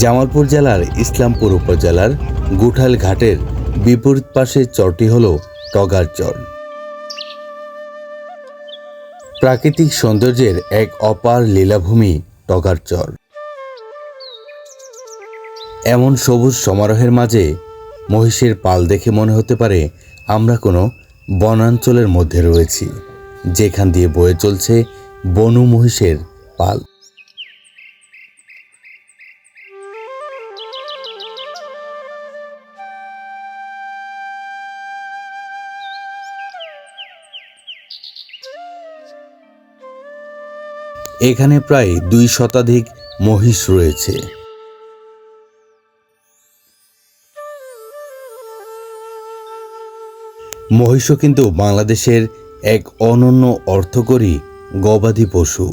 জামালপুর জেলার ইসলামপুর উপজেলার গুঠাল ঘাটের বিপরীত পাশে চরটি হল টগার চর। প্রাকৃতিক সৌন্দর্যের এক অপার লীলাভূমি টগার চর। এমন সবুজ সমারোহের মাঝে মহিষের পাল দেখে মনে হতে পারে আমরা কোনো বনাঞ্চলের মধ্যে রয়েছি, যেখান দিয়ে বয়ে চলছে বনু মহিষের পাল। এখানে প্রায় দুই শতাধিক মহিষ রয়েছে। মহিষও কিন্তু বাংলাদেশের এক অনন্য অর্থকরী গবাদি পশু।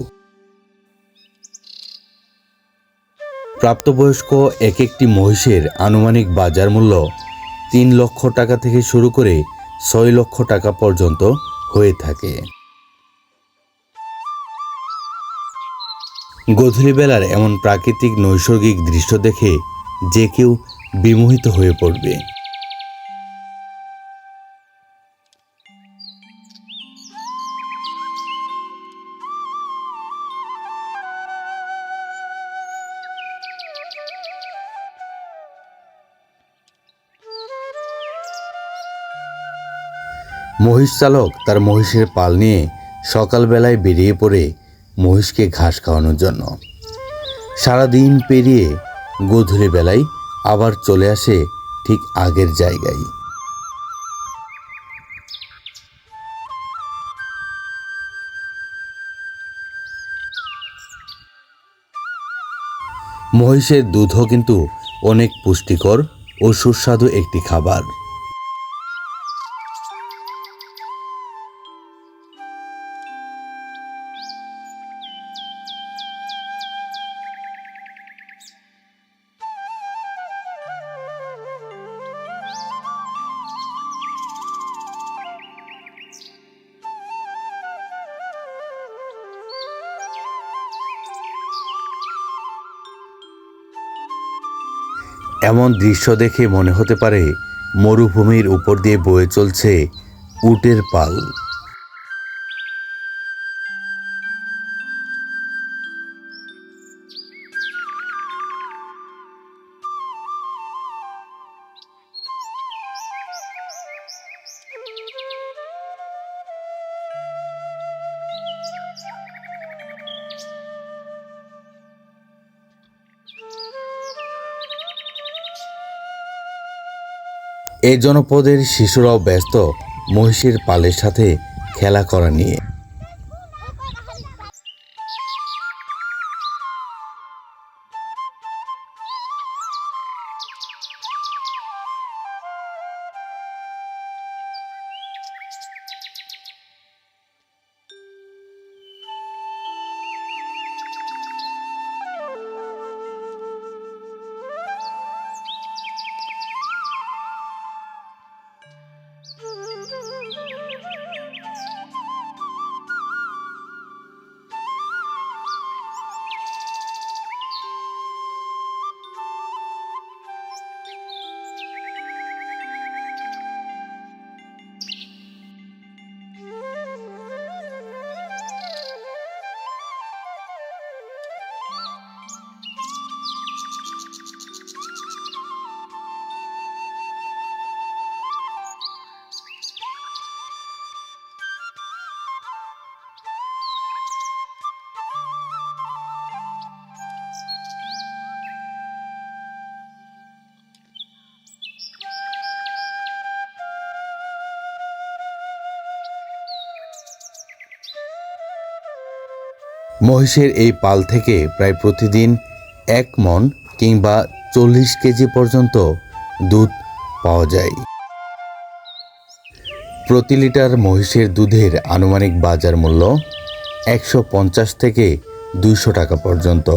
প্রাপ্তবয়স্ক এক একটি মহিষের আনুমানিক বাজার মূল্য তিন লক্ষ টাকা থেকে শুরু করে ছয় লক্ষ টাকা পর্যন্ত হয়ে থাকে। গধূলি বেলার এমন প্রাকৃতিক নৈসর্গিক দৃশ্য দেখে যে কেউ বিমোহিত হয়ে পড়বে। মহিষ চালক তার মহিষের পাল নিয়ে সকালবেলায় বেরিয়ে পড়ে মহিষকে ঘাস খাওয়ানোর জন্য। সারাদিন পেরিয়ে গোধূলি বেলায় আবার চলে আসে ঠিক আগের জায়গায়। মহিষের দুধও কিন্তু অনেক পুষ্টিকর ও সুস্বাদু একটি খাবার। এমন দৃশ্য দেখে মনে হতে পারে মরুভূমির উপর দিয়ে বয়ে চলছে উটের পাল। এই জনপদের শিশুরাও ব্যস্ত মহিষের পালের সাথে খেলা করা নিয়ে। মহিষের এই পাল থেকে প্রায় প্রতিদিন এক মন কিংবা চল্লিশ কেজি পর্যন্ত দুধ পাওয়া যায়। প্রতি লিটার মহিষের দুধের আনুমানিক বাজার মূল্য একশো পঞ্চাশ থেকে দুইশো টাকা পর্যন্ত।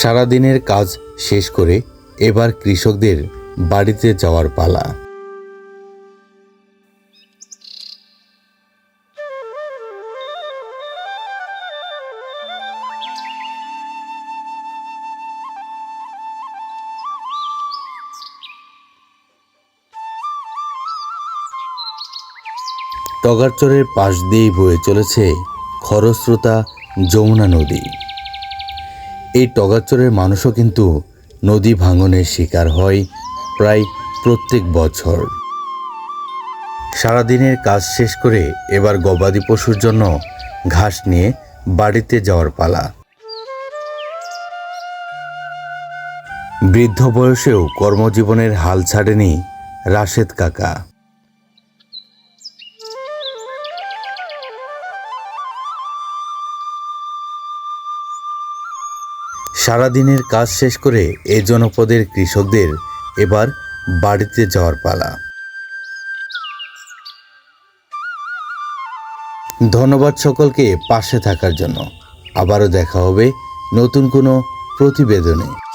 সারাদিনের কাজ শেষ করে এবার কৃষকদের বাড়িতে যাওয়ার পালা। টগারচরের পাশ দিয়েই বয়ে চলেছে খরস্রোতা যমুনা নদী। এই টগাচরের মানুষও কিন্তু নদী ভাঙনের শিকার হয় প্রায় প্রত্যেক বছর। সারাদিনের কাজ শেষ করে এবার গবাদি পশুর জন্য ঘাস নিয়ে বাড়িতে যাওয়ার পালা। বৃদ্ধ বয়সেও কর্মজীবনের হাল ছাড়েনি রাশেদ কাকা। সারাদিনের কাজ শেষ করে এ জনপদের কৃষকদের এবার বাড়িতে যাওয়ার পালা। ধন্যবাদ সকলকে পাশে থাকার জন্য। আবারও দেখা হবে নতুন কোনো প্রতিবেদনে।